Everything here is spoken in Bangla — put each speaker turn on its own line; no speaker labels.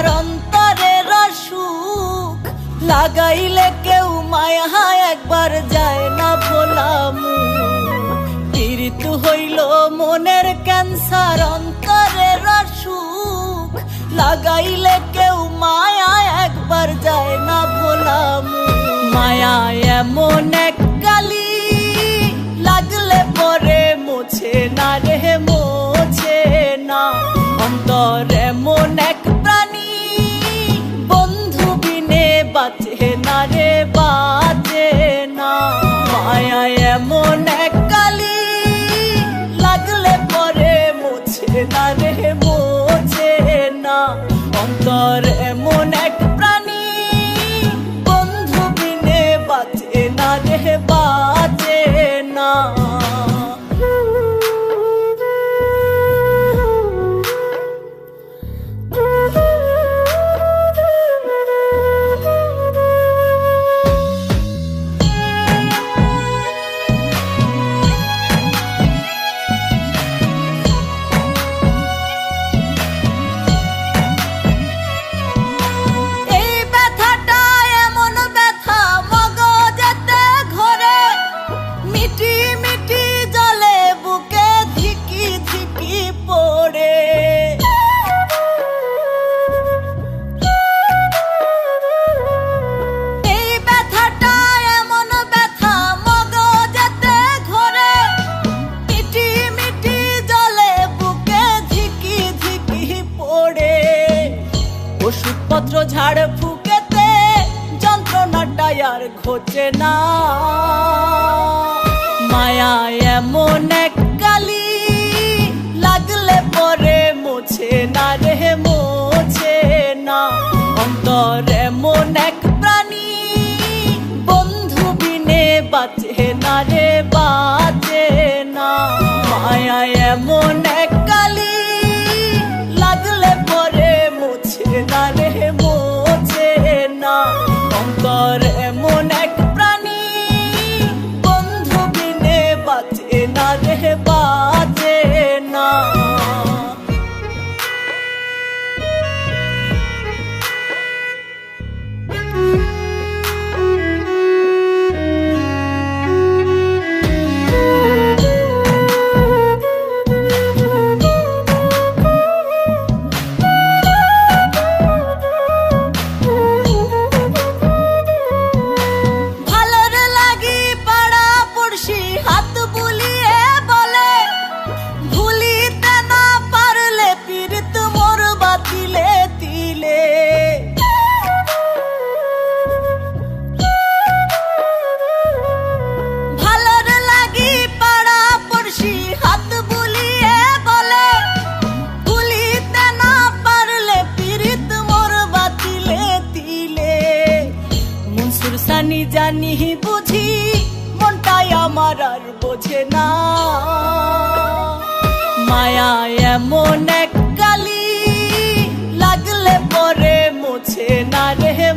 আমার অন্তরে রসুখ লাগাইলে কেউ মায়া একবার যায় না ভোলাম ঋতু হইল মনের ক্যান্সার অন্তরে রসুখ লাগাইলে কেউ মায়া একবার যায় না ভোলাম মায়া এমন এক কালি লাগলে পরে মোছে না রে, মোছে না। অন্তর এমন এক অন্তর এমন এক আর ঘোচে না। মায়া এমন এক কালি লাগলে পরে মোছে না রে, মোছে না। অন্তর এমন এক প্রাণী বন্ধু বিনে বাঁচে না রে, বাঁচে না। মায়া এমন এক জানি বুঝি, মনটাই আমার আর বোঝে না। মায়া এমন এক কালি লাগলে পরে মোছে না রে